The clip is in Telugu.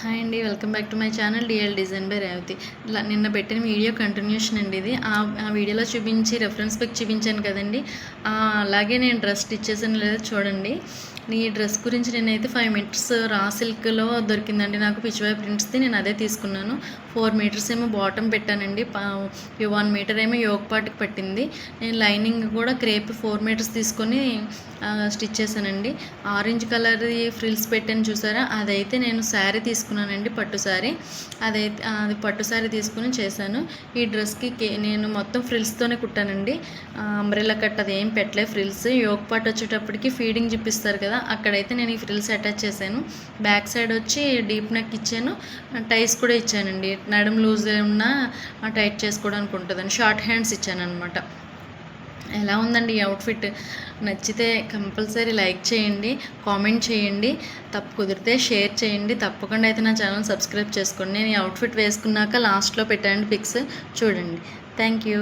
హాయ్ అండి welcome back to my channel DL design by Revathi. ఇలా నిన్న పెట్టిన వీడియో కంటిన్యూషన్ అండి ఇది. ఆ వీడియోలో చూపించి రెఫరెన్స్ పిక్ చూపించాను కదండి. అలాగే నేను డ్రెస్ స్టిచ్ చేసాను లేదో చూడండి. ఈ డ్రెస్ గురించి నేనైతే ఫైవ్ మీటర్స్ రా సిల్క్లో దొరికిందండి. నాకు పిచ్చివాయి ప్రింట్స్ది నేను అదే తీసుకున్నాను. ఫోర్ మీటర్స్ ఏమో బాటమ్ పెట్టానండి. వన్ మీటర్ ఏమో యోగ పార్ట్కి పట్టింది. నేను లైనింగ్ కూడా క్రేప్ ఫోర్ మీటర్స్ తీసుకొని స్టిచ్ చేశానండి. ఆరెంజ్ కలర్ ఫ్రిల్స్ పెట్టాను చూసారా? అదైతే నేను శారీ తీసుకున్నానండి పట్టు సారీ. అదైతే అది పట్టు సారీ తీసుకుని చేశాను. ఈ డ్రెస్కి నేను మొత్తం ఫ్రిల్స్తోనే కుట్టానండి. అంబ్రెల్లా కట్ అది ఏం పెట్టలే ఫ్రిల్స్. యోగ్ పార్ట్ వచ్చేటప్పటికి ఫీడింగ్ చూపిస్తారు కదా అక్కడైతే నేను ఈ ఫ్రిల్స్ అటాచ్ చేశాను. బ్యాక్ సైడ్ వచ్చి డీప్ నెక్ ఇచ్చాను. టైస్ కూడా ఇచ్చానండి. నడుము లూజ్ ఉన్నా టైట్ చేసుకోవడానికి ఉంటుందని. షార్ట్ హ్యాండ్స్ ఇచ్చాను అనమాట ఎలా ఉందండి ఈ అవుట్ఫిట్ నచ్చితే కంపల్సరీ లైక్ చేయండి కామెంట్ చేయండి తప్పు కుదిరితే షేర్ చేయండి. తప్పకుండా అయితే నా ఛానల్ సబ్స్క్రైబ్ చేసుకోండి. నేను ఈ అవుట్ఫిట్ వేసుకున్నాక లాస్ట్లో పెట్టండి పిక్స్ చూడండి. Thank you